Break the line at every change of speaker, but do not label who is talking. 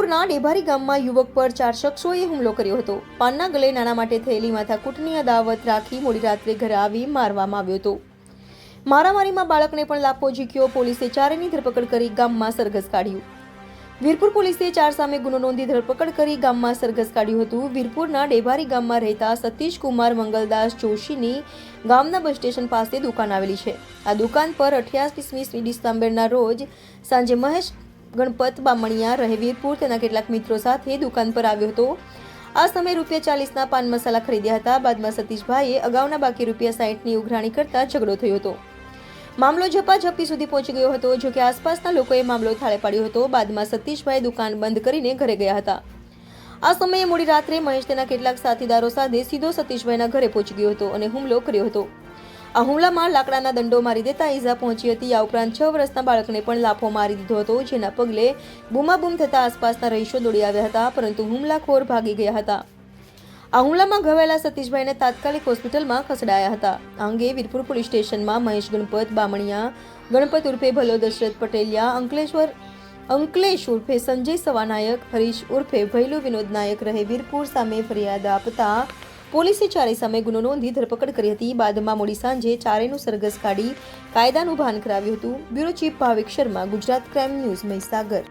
વીરપુરના ડેભારી ગામમાં યુવક પર ચાર શખ્સોએ હુમલો કર્યો હતો. પાનના ગલે નાના માટે થયેલી માથાકૂટની અદાવત રાખી મોડી રાત્રે ઘરે આવી મારવામાં આવ્યો હતો. મારામારીમાં બાળકને પણ લાપો ઝીક્યો, પોલીસે ચારેની ધરપકડ કરી ગામમાં સરઘસ કાઢ્યું. વીરપુર પોલીસે ચાર સામે ગુનો નોંધી ધરપકડ કરી ગામમાં સરઘસ કાઢ્યું હતું. વીરપુરના ડેભારી ગામમાં રહેતા સતીશ કુમાર મંગલદાસ જોશીની ગામના બસ સ્ટેશન પાસે દુકાન આવેલી છે. આ દુકાન પર અઠ્યાવીસમી ડિસેમ્બરના રોજ સાંજે મહેશ ગણપત બામણિયા રહેવીરપુર તેના કેટલાક મિત્રો સાથે દુકાન પર આવ્યો હતો. આ સમયે રૂપિયા ચાલીસના પાન મસાલા ખરીદ્યા હતા. બાદમાં સતીશભાઈએ અગાઉના બાકી રૂપિયા સાહીઠની ઉઘરાણી કરતા ઝઘડો થયો હતો. મામલો ઝપાઝપી સુધી પહોંચી ગયો હતો, જો કે આસપાસના લોકોએ મામલો થાળે પાડ્યો હતો. બાદમાં સતીશભાઈ દુકાન બંધ કરીને ઘરે ગયા હતા. આ સમયે મોડી રાત્રે મહેશ તેના કેટલાક સાથીદારો સાથે સીધો સતીશભાઈના ઘરે પહોંચી ગયો હતો અને હુમલો કર્યો હતો. આ હુમલામાં લાકડાના દંડો મારી દેતા ઈજા પહોંચી હતી. આ ઉપરાંત છ વર્ષના બાળકને પણ લાફો મારી દીધો હતો, જેના પગલે બૂમાબૂમ થતા આસપાસના રહીશો દોડી આવ્યા હતા, પરંતુ હુમલાખોર ભાગી ગયા હતા. આ હુમલામાં ઘવાયેલા સતીશભાઈને તાત્કાલિક હોસ્પિટલમાં ખસેડાયા હતા. આ અંગે વીરપુર પોલીસ સ્ટેશનમાં મહેશ ગણપત બામણિયા, ગણપત ઉર્ફે ભલો દશરથ પટેલિયા, અંકલેશ્વર, અંકલેશ ઉર્ફે સંજય સવાનાયક, હરીશ ઉર્ફે ભૈલુ વિનોદ નાયક રહે વીરપુર સામે ફરિયાદ આપતા પોલીસે ચારેય સામે ગુનો નોંધી ધરપકડ કરી હતી. બાદમાં મોડી સાંજે ચારેયનું સરઘસ કાઢી કાયદાનું ભાન કરાવ્યું હતું. Bureau chief Bhavik Sharma, Gujarat crime news Mahisagar.